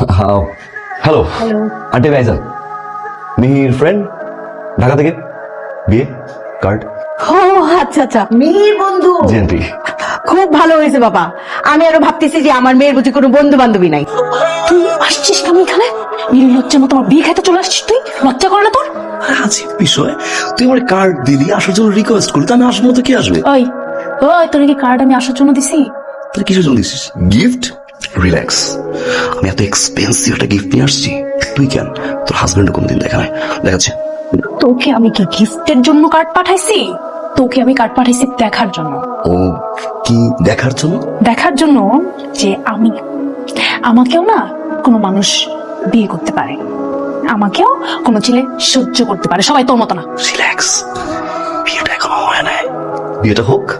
Hello aunty ভাইজান Mihir friend Dhaka থেকে বিয়ে কার্ড ও আচ্ছা আচ্ছা। মেয়ের বন্ধু। জি আন্টি খুব ভালো হয়েছে বাবা। আমি আরও ভাবতেছি যে আমার মেয়ের বুঝি কোনো বন্ধু বান্ধবী নাই। তুই আসছিস কেন এখানে? নির্লজ্জের মতো আমার বিয়ে খাইতে চলে আসছিস তুই? লজ্জা করে না তোর? আজীব বিষয় তুই আমার কার্ড দিলি আসার জন্য রিকোয়েস্ট করলি তো আমি আসার মতো কে আসবে? ওই ওই তোর কি কার্ড আমি আসার জন্য দিছি? তোর কিসের জন্য দিছিস? গিফট রিল্যাক্স আমি এত এক্সপেন্সিভ একটা গিফট নিয়ে আসছি। তুই কেন? তোর হাজবেন্ড কোনদিন দেখা নাই। দেখাচ্ছে। তোকে আমি কি গিফটের জন্য কার্ড পাঠাইছি? তোকে আমি কার্ড পাঠাইছি দেখার জন্য। ও কি দেখার জন্য? দেখার জন্য যে আমি আমাকেও না কোনো মানুষ বিয়ে করতে পারে। আমাকেও কোনো ছেলে সহ্য করতে পারে। সবাই তোর মতো না। রিল্যাক্স বিয়েটা এখনও হয় নাই। বিয়েটা হোক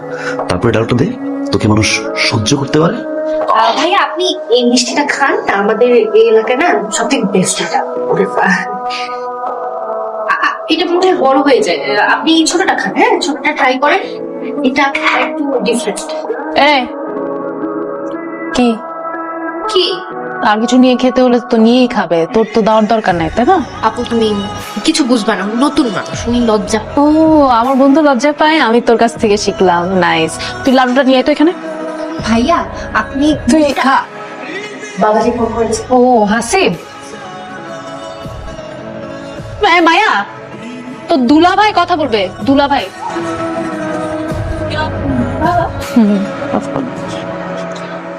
তারপরে ডাউটটা দে। তোকে মানুষ সহ্য করতে পারে। ভাইয়া আপনি এই মিষ্টিটা খান। আমাদের এই এলাকায় না সব থেকে বেস্ট এটা এটা মনে হয় বড় হয়ে যায়। আপনি ছোটটা খান হ্যাঁ? ছোটটা ট্রাই করেন। এটা একটু ডিফারেন্ট কি? কি? আর কিছু নিয়ে খেতে হলে তো নিয়েই খাবে। তোর তো দেওয়ার দরকার নাই তাই না? আপু তুমি কিছু বুঝবা না। নতুন মানুষ উনি লজ্জা। ও আমার বন্ধু লজ্জা পায় আমি তোর কাছ থেকে শিখলাম। নাইস তুই লাড্ডুটা নিয়ে আয় তো এখানে। ভাইয়া আপনি তুই খা। বাবাজি ফোন করেছে। ও হাসিব। মায়া তো দুলা ভাই কথা বলবে দুলা ভাই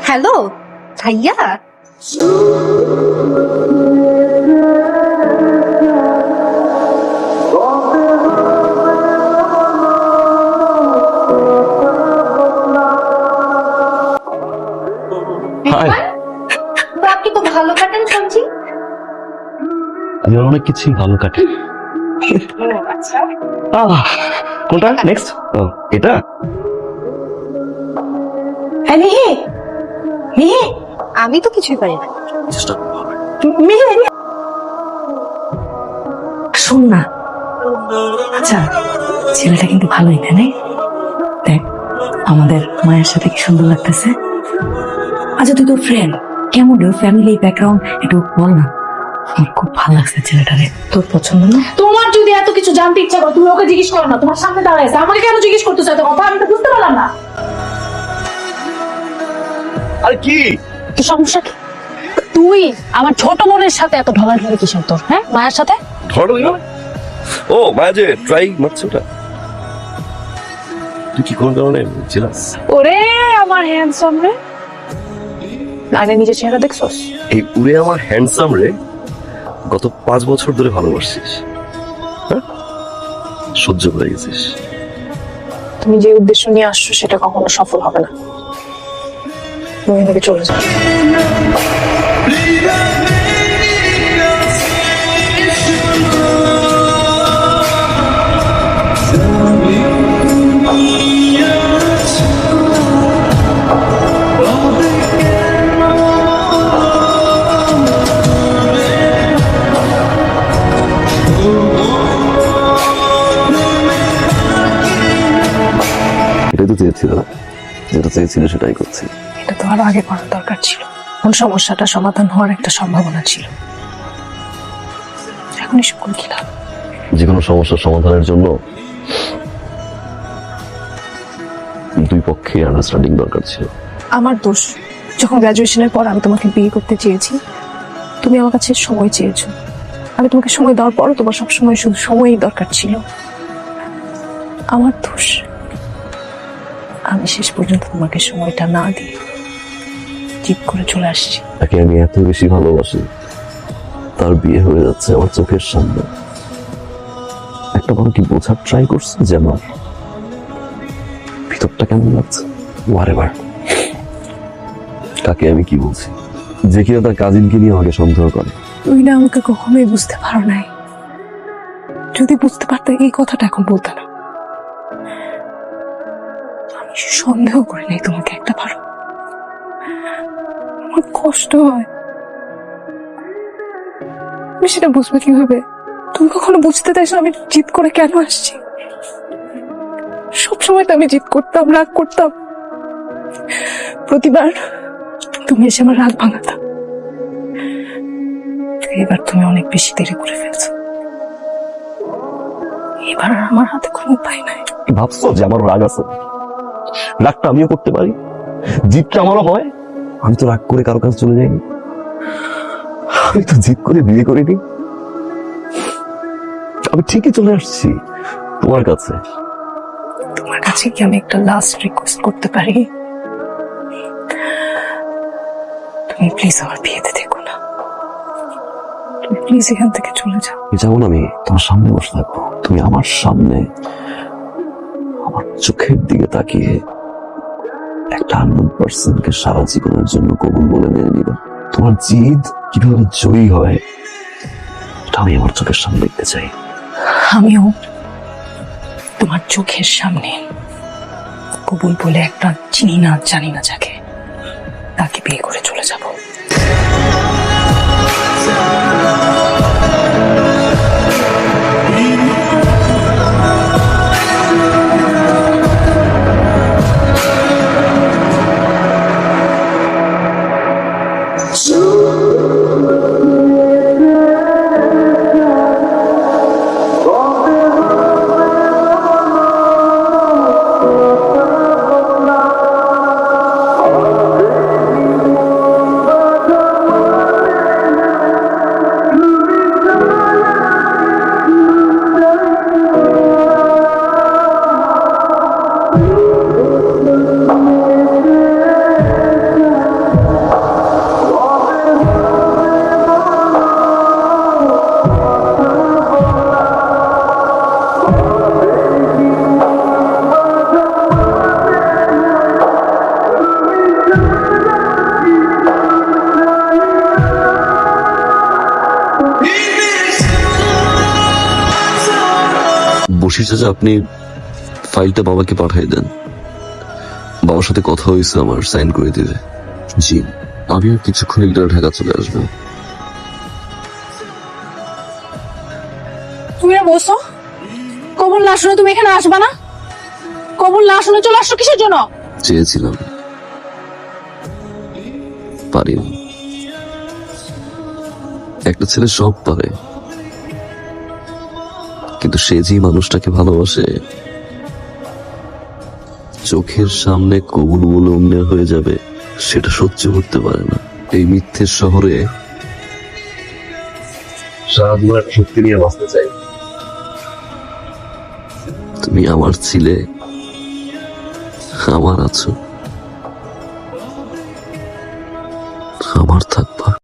হ্যালো ভাইয়া। কাটেন শুনছি আমি আর অনেক কিছুই ভালো কাটে। কোনটা? নেক্সট এটা? হ্যাঁ মিহি! মিহি! আমি তো কিছুই পারি না। মিহি শোন না। আচ্ছা ছেলেটা কিন্তু ভালোই না নাই? দেখ আমাদের মায়ের সাথে কি সুন্দর লাগতেছে। আচ্ছা তুই তো ফ্রেন্ড কেমন ওর ফ্যামিলি ব্যাকগ্রাউন্ড একটু বল না। আমার খুব ভালো লাগছে ছেলেটারে। তোর পছন্দ না? তোমার যদি এত কিছু জানতে ইচ্ছা করে তুমি ওকে জিজ্ঞেস করো না। তোমার সামনে দাঁড়ায় আছে। আমাকে কেন জিজ্ঞেস এত কথা? আমি তো বুঝতে পারলাম না। আর কি? কি সমস্যা কি? তুই আমার ছোট বোনের সাথে এত ঢলাঢলি কিসের তোর হ্যাঁ? মায়ের সাথে? ধরো ও মায়া যে ট্রাই মারছে ওটা। তুই কি কোনো কারণে জেলাস ওরে আমার হ্যান্ডসাম রে। আগে নিজের চেহারা দেখছস? এই উড়ে আমার হ্যান্ডসাম রে গত পাঁচ বছর ধরে ভালোবাসছিস। হ্যাঁ? সহ্য করে গেছিস। তুমি যে উদ্দেশ্য নিয়ে আসছো সেটা কখনো সফল হবে না। তুমি এদিকে চলে যাও। এটাই তো চেয়েছিল যেটা চেয়েছিল সেটাই করছি। এটা তো আরও আগে করার দরকার ছিল। কোন সমস্যাটা সমাধান হওয়ার একটা সম্ভাবনা ছিল। এখন এসব করে কি লাভ যে কোনো সমস্যার সমাধানের জন্য দুই পক্ষে আন্ডারস্ট্যান্ডিং দরকার ছিল। আমার দোষ যখন গ্রাজুয়েশনের পর আমি তোমাকে বিয়ে করতে চেয়েছি তুমি আমার কাছে সময় চেয়েছো। আমি তোমাকে সময় দেওয়ার পরও তোমার সব সময় শুধু সময়ই দরকার ছিল। আমার দোষ আমি শেষ পর্যন্ত তোমাকে সময়টা না দিই। ঠিক করে চলে আসছি। তাকে আমি এত বেশি ভালোবাসি তার বিয়ে হয়ে যাচ্ছে আমার চোখের সামনে। একটা বার কি বোঝার ট্রাই করছে যে আমার ভিতরটা কেমন লাগছে? ওয়ারেভার কাকে আমি কি বলছি? যে কিনা তার কাজিনকে নিয়ে আমাকে সন্দেহ করে। তুই না আমাকে কখনোই বুঝতে পারো নাই। যদি বুঝতে পারতে এই কথাটা এখন বলতে না। সন্দেহ করি নাই তোমাকে একটা ভালো। আমার কষ্ট হয়। আমি সেটা বুঝব কীভাবে? তুমি কখনো বুঝতে চাইছো আমি জিদ করে কেন আসছি? সবসময় তো আমি জিদ করতাম, রাগ করতাম। প্রতিবার তুমি এসে আমার রাগ ভাঙাতাম এবার তুমি অনেক বেশি দেরি করে ফেলছো। এবার আমার হাতে কোনো উপায় নাই। ভাবছ যে আমার রাগ আছে? রাগটা আমিও করতে পারি। জিতটা আমারও হয়। আমি তো রাগ করে কারও কাছে চলে যাইনি। আমি তো জিত করে বিয়ে করিনি আমি ঠিকই চলে আসছি তোমার কাছে। তোমার কাছে কি আমি একটা লাস্ট রিকোয়েস্ট করতে পারি? তুমি প্লিজ আমার বিয়েতে দেখো না। তুমি প্লিজ এখান থেকে চলে যাও। যাব না আমি তোমার সামনে বসে থাকব। তুমি আমার সামনে চোখের দিকে তাকিয়ে একটা আননোন পার্সনকে সারা জীবনের জন্য কবুল বলে মেনে নিবা তোমার জিদ কীভাবে জয়ী হয় এটা আমি আমার চোখের সামনে দেখতে চাই। আমিও তোমার চোখের সামনে কবুল বলে একটা চিনি না জানি না যাকে, তাকে বিয়ে করে চলে যাব। বসির চাচা আপনি ফাইলটা বাবাকে পাঠিয়ে দেন। বাবার সাথে কথা হয়েছে আমার সাইন করে দিবে। জি আমি আর কিছুক্ষণ একটু ঢাকা চলে আসব। তুমি বসো। কবুল না শুনে তুমি এখানে আসবা না? কবুল না শুনে চলে আসছো কিসের জন্য? চেয়েছিলাম। পারিনি একটা ছেলে সব পারে। কিন্তু সে যে মানুষটাকে ভালোবাসে, চোখের সামনে কবুল বলে অন্যের হয়ে যাবে, সেটা সহ্য করতে পারে না। এই মিথ্যের শহরে জীবন নিয়ে চাই। তুমি আমার ছিলে, আমার আছো। আমার থাকবা।